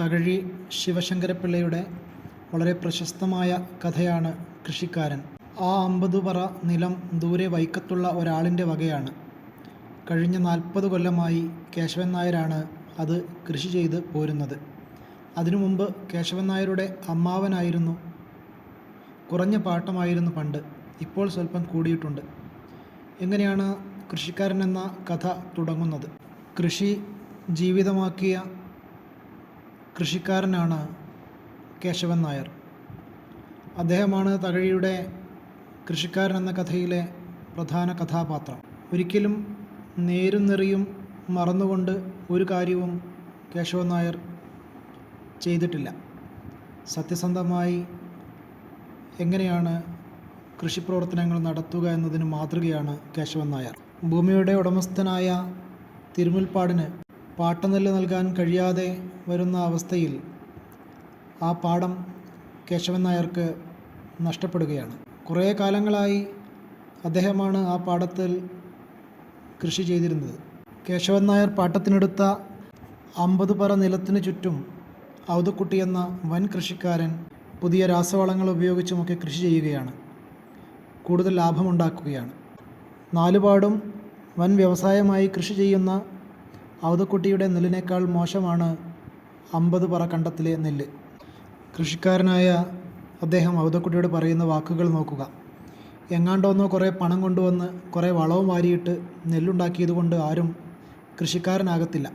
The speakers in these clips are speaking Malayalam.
തകഴി ശിവശങ്കരപ്പിള്ളയുടെ വളരെ പ്രശസ്തമായ കഥയാണ് കൃഷിക്കാരൻ. ആ അമ്പത് പറ നിലം ദൂരെ വൈക്കത്തുള്ള ഒരാളിന്റെ വകയാണ്. കഴിഞ്ഞ നാൽപ്പത് കൊല്ലമായി കേശവൻ നായരാണ് അത് കൃഷി ചെയ്ത് പോരുന്നത്. അതിനു മുമ്പ് കേശവൻ നായരുടെ അമ്മാവനായിരുന്നു. കുറഞ്ഞ പാട്ടമായിരുന്നു പണ്ട്. ഇപ്പോൾ സ്വല്പം കൂടിയിട്ടുണ്ട്. എങ്ങനെയാണ് കൃഷിക്കാരൻ എന്ന കഥ തുടങ്ങുന്നത്? കൃഷി ജീവിതമാക്കിയ കൃഷിക്കാരനാണ് കേശവൻ നായർ. അദ്ദേഹമാണ് തകഴിയുടെ കൃഷിക്കാരൻ എന്ന കഥയിലെ പ്രധാന കഥാപാത്രം. ഒരിക്കലും നേരും നിറയും മറന്നുകൊണ്ട് ഒരു കാര്യവും കേശവൻ നായർ ചെയ്തിട്ടില്ല. സത്യസന്ധമായി എങ്ങനെയാണ് കൃഷിപ്രവർത്തനങ്ങൾ നടത്തുക എന്നതിന് മാതൃകയാണ് കേശവൻ നായർ. ഭൂമിയുടെ ഉടമസ്ഥനായ തിരുമുൽപ്പാടിന് പാട്ടനെല്ല് നൽകാൻ കഴിയാതെ വരുന്ന അവസ്ഥയിൽ ആ പാടം കേശവൻ നായർക്ക് നഷ്ടപ്പെടുകയാണ്. കുറേ കാലങ്ങളായി അദ്ദേഹമാണ് ആ പാടത്തിൽ കൃഷി ചെയ്തിരുന്നത്. കേശവൻ നായർ പാട്ടത്തിനെടുത്ത അമ്പത് പറ നിലത്തിനു ചുറ്റും ഔതക്കുട്ടി എന്ന വൻ കൃഷിക്കാരൻ പുതിയ രാസവളങ്ങൾ ഉപയോഗിച്ചുമൊക്കെ കൃഷി ചെയ്യുകയാണ്. കൂടുതൽ ലാഭമുണ്ടാക്കുകയാണ്. നാലുപാടും വൻ വ്യവസായമായി കൃഷി ചെയ്യുന്ന ഔതക്കുട്ടിയുടെ നെല്ലിനേക്കാൾ മോശമാണ് അമ്പത് പറ കണ്ടത്തിലെ നെല്ല്. കൃഷിക്കാരനായ അദ്ദേഹം ഔതക്കുട്ടിയോട് പറയുന്ന വാക്കുകൾ നോക്കുക. എങ്ങാണ്ടോന്നോ കുറേ പണം കൊണ്ടുവന്ന് കുറേ വളവും വാരിയിട്ട് നെല്ലുണ്ടാക്കിയതുകൊണ്ട് ആരും കൃഷിക്കാരനാകത്തില്ല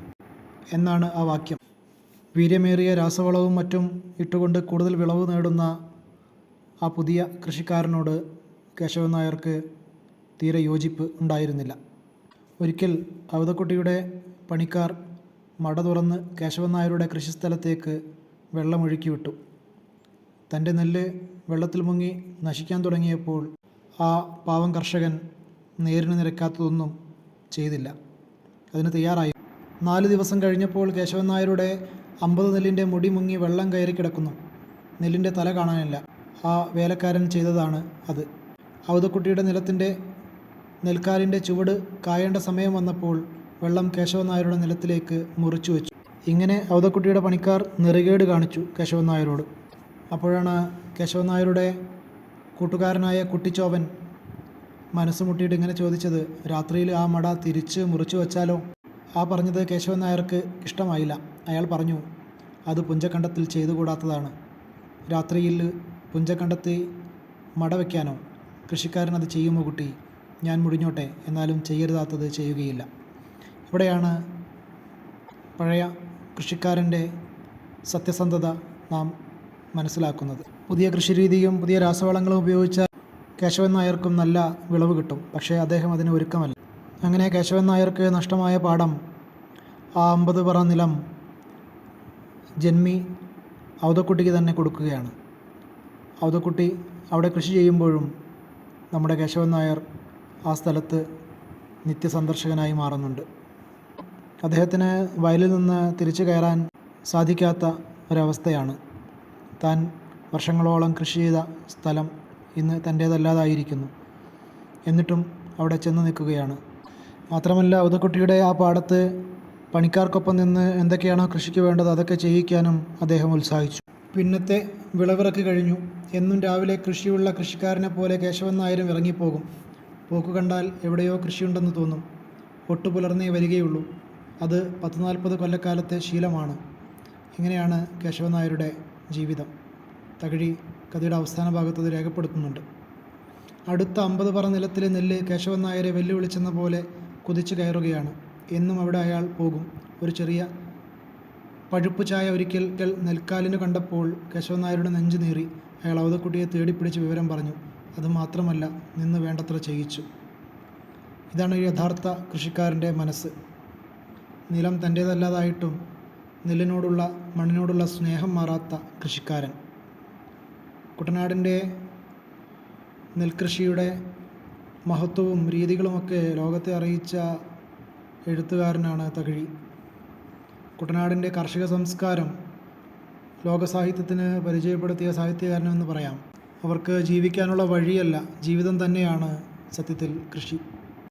എന്നാണ് ആ വാക്യം. വീര്യമേറിയ രാസവളവും മറ്റും ഇട്ടുകൊണ്ട് കൂടുതൽ വിളവ് നേടുന്ന ആ പുതിയ കൃഷിക്കാരനോട് കേശവൻ നായർക്ക് തീരെ യോജിപ്പ് ഉണ്ടായിരുന്നില്ല. ഒരിക്കൽ അവതക്കുട്ടിയുടെ പണിക്കാർ മട തുറന്ന് കേശവനായരുടെ കൃഷിസ്ഥലത്തേക്ക് വെള്ളമൊഴുക്കി വിട്ടു തന്റെ നെല്ല് വെള്ളത്തിൽ മുങ്ങി നശിക്കാൻ തുടങ്ങിയപ്പോൾ ആ പാവം കർഷകൻ നേരിന് നിരക്കാത്തതൊന്നും ചെയ്തില്ല. അതിന് തയ്യാറായി. നാല് ദിവസം കഴിഞ്ഞപ്പോൾ കേശവൻ നായരുടെ അമ്പത് നെല്ലിന്റെ മുടി മുങ്ങി വെള്ളം കയറി കിടക്കുന്നു. നെല്ലിന്റെ തല കാണാനില്ല. ആ വേലക്കാരൻ ചെയ്തതാണ് അത്. അവതക്കുട്ടിയുടെ നിലത്തിന്റെ നെൽക്കാലിന്റെ ചുവട് കായേണ്ട സമയം വന്നപ്പോൾ വെള്ളം കേശവൻ നായരുടെ നിലത്തിലേക്ക് മുറിച്ചു വെച്ചു. ഇങ്ങനെ ഔതക്കുട്ടിയുടെ പണിക്കാർ നെറുകേട് കാണിച്ചു കേശവൻ നായരോട് അപ്പോഴാണ് കേശവൻ നായരുടെ കൂട്ടുകാരനായ കുട്ടിച്ചോവൻ മനസ്സ് മുട്ടിയിട്ട് ഇങ്ങനെ ചോദിച്ചത് രാത്രിയിൽ ആ മട തിരിച്ച് മുറിച്ചു വച്ചാലോ? ആ പറഞ്ഞത് കേശവൻ നായർക്ക് ഇഷ്ടമായില്ല. അയാൾ പറഞ്ഞു അത് പുഞ്ചക്കണ്ടത്തിൽ ചെയ്തുകൂടാത്തതാണ്. രാത്രിയിൽ പുഞ്ചക്കണ്ടത്തിൽ മട വയ്ക്കാനോ കൃഷിക്കാരൻ അത് ചെയ്യുമോ കുട്ടി? ഞാൻ മുടിഞ്ഞോട്ടെ എന്നാലും ചെയ്യരുതാത്തത് ചെയ്യുകയില്ല. ഇവിടെയാണ് പഴയ കൃഷിക്കാരന്റെ സത്യസന്ധത നാം മനസ്സിലാക്കുന്നത്. പുതിയ കൃഷിരീതിയും പുതിയ രാസവളങ്ങളും ഉപയോഗിച്ച കേശവൻ നായർക്കും നല്ല വിളവ് കിട്ടും. പക്ഷേ അദ്ദേഹം അതിന് ഒരുക്കമല്ല. അങ്ങനെ കേശവൻ നായർക്ക് നഷ്ടമായ പാഠം ആ അമ്പത് പറ നിലം ജന്മി ഔതക്കുട്ടിക്ക് തന്നെ കൊടുക്കുകയാണ്. ഔതക്കുട്ടി അവിടെ കൃഷി ചെയ്യുമ്പോഴും നമ്മുടെ കേശവൻ നായർ ആ സ്ഥലത്ത് നിത്യസന്ദർശകനായി മാറുന്നുണ്ട്. അദ്ദേഹത്തിന് വയലിൽ നിന്ന് തിരിച്ചു കയറാൻ സാധിക്കാത്ത ഒരവസ്ഥയാണ്. താൻ വർഷങ്ങളോളം കൃഷി ചെയ്ത സ്ഥലം ഇന്ന് തന്റേതല്ലാതായിരിക്കുന്നു. എന്നിട്ടും അവിടെ ചെന്ന് നിൽക്കുകയാണ്. മാത്രമല്ല ഉദക്കുട്ടിയുടെ ആ പാടത്ത് പണിക്കാർക്കൊപ്പം നിന്ന് എന്തൊക്കെയാണോ കൃഷിക്ക് വേണ്ടത് അതൊക്കെ ചെയ്യിക്കാനും അദ്ദേഹം ഉത്സാഹിച്ചു. പിന്നത്തെ വിളവിറക്കി കഴിഞ്ഞു. എന്നും രാവിലെ കൃഷിയുള്ള കൃഷിക്കാരനെ പോലെ കേശവൻ നായരും ഇറങ്ങിപ്പോകും. പോക്ക് കണ്ടാൽ എവിടെയോ കൃഷിയുണ്ടെന്ന് തോന്നും. ഒട്ടുപുലർന്നേ വരികയുള്ളൂ. അത് പത്ത് നാൽപ്പത് കൊല്ലക്കാലത്തെ ശീലമാണ്. ഇങ്ങനെയാണ് കേശവൻ നായരുടെ ജീവിതം. തകഴി കഥയുടെ അവസാന ഭാഗത്ത് അത് രേഖപ്പെടുത്തുന്നുണ്ട്. അടുത്ത അമ്പത് പറ നിലത്തിലെ നെല്ല് കേശവൻ നായരെ വെല്ലുവിളിച്ചെന്ന പോലെ കുതിച്ചു കയറുകയാണ്. എന്നും അവിടെ അയാൾ പോകും. ഒരു ചെറിയ പഴുപ്പ് ചായ ഒരിക്കൽ നെൽക്കാലിന് കണ്ടപ്പോൾ കേശവൻ നായരുടെ നെഞ്ചു നീറി. അയാൾ അവതക്കുട്ടിയെ തേടിപ്പിടിച്ച് വിവരം പറഞ്ഞു. അത് മാത്രമല്ല നിന്ന് വേണ്ടത്ര ചെയ്യിച്ചു. ഇതാണ് യഥാർത്ഥ കൃഷിക്കാരന്റെ മനസ്സ്. നിലം തന്റേതല്ലാതായിട്ടും നെല്ലിനോടുള്ള മണ്ണിനോടുള്ള സ്നേഹം മാറാത്ത കൃഷിക്കാരൻ. കുട്ടനാടിന്റെ നെൽകൃഷിയുടെ മഹത്വവും രീതികളുമൊക്കെ ലോകത്തെ അറിയിച്ച എഴുത്തുകാരനാണ് തകഴി. കുട്ടനാടിന്റെ കാർഷിക സംസ്കാരം ലോകസാഹിത്യത്തിന് പരിചയപ്പെടുത്തിയ സാഹിത്യകാരനെന്ന് പറയാം. അവർക്ക് ജീവിക്കാനുള്ള വഴിയല്ല ജീവിതം തന്നെയാണ് സത്യത്തിൽ കൃഷി.